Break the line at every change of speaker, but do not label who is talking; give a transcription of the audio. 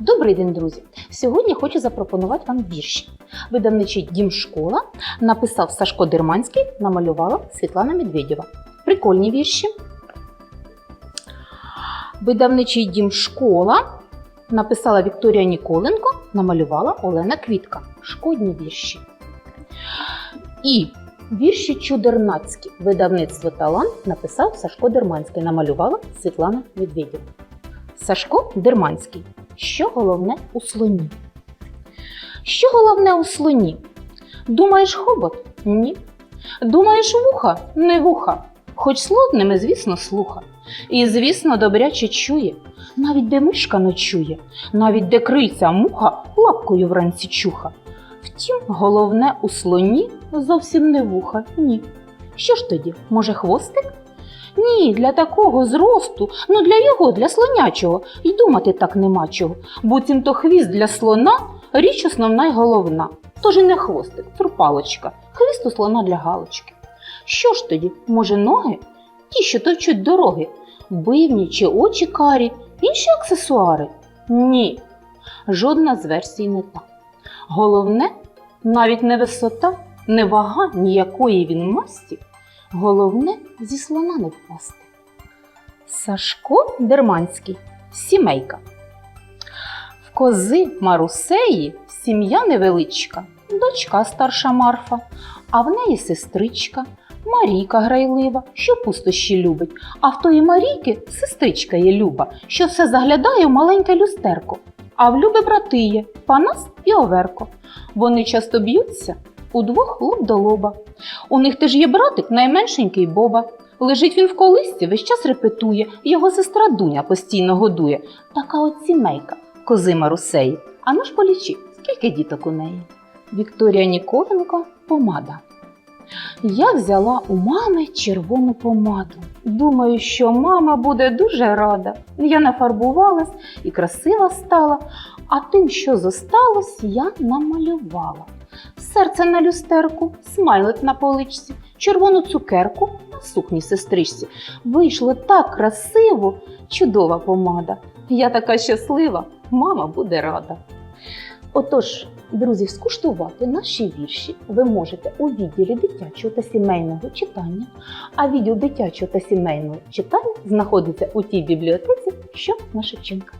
Добрий день, друзі! Сьогодні хочу запропонувати вам вірші. Видавничий дім школа написав Сашко Дерманський, намалювала Світлана Медведєва. Прикольні вірші. Видавничий дім школа написала Вікторія Ніколенко, намалювала Олена Квітка. Шкодні вірші. І вірші чудернацькі. Видавництво талант написав Сашко Дерманський, намалювала Світлана Медведєва. Сашко Дерманський. Що головне у слоні? Що головне у слоні? Думаєш хобот? Ні. Думаєш вуха? Не вуха. Хоч слон ними, звісно, слуха. І, звісно, добряче чує. Навіть де мишка ночує, навіть де крильця муха лапкою вранці чуха. Втім, головне у слоні зовсім не вуха, ні. Що ж тоді, може, хвостик? Ні, для такого зросту, ну для його, для слонячого, й думати так нема чого. Буцімто хвіст для слона річ основна й головна. Тож і не хвостик, турпалочка, хвіст у слона для галочки. Що ж тоді, може, ноги? Ті, що товчуть дороги, бивні чи очі карі, інші аксесуари? Ні, жодна з версій не та. Головне, навіть не висота, не вага ніякої він масті, головне зі слона не впасти. Сашко Дерманський. Сімейка. В кози Марусеї сім'я невеличка, дочка старша Марфа, а в неї сестричка, Марійка грайлива, що пустощі любить, а в тої Марійки сестричка є Люба, що все заглядає в маленьке люстерко. А в Люби брати є Панас і Оверко. Вони часто б'ються удвох лоб до лоба. У них теж є братик найменшенький Боба. Лежить він в колисці, весь час репетує, його сестра Дуня постійно годує. Така от сімейка, кози Марусеї. А ну ж полічи, скільки діток у неї? Вікторія Ніколенко помада. Я взяла у мами червону помаду. Думаю, що мама буде дуже рада. Я нафарбувалась і красива стала, а тим, що зосталось, я намалювала. Серце на люстерку, смайлик на поличці, червону цукерку на сукні сестричці. Вийшло так красиво, чудова помада. Я така щаслива, мама буде рада. Отож, друзі, скуштувати наші вірші ви можете у відділі дитячого та сімейного читання, а відділ дитячого та сімейного читання знаходиться у тій бібліотеці, що на Шевченка.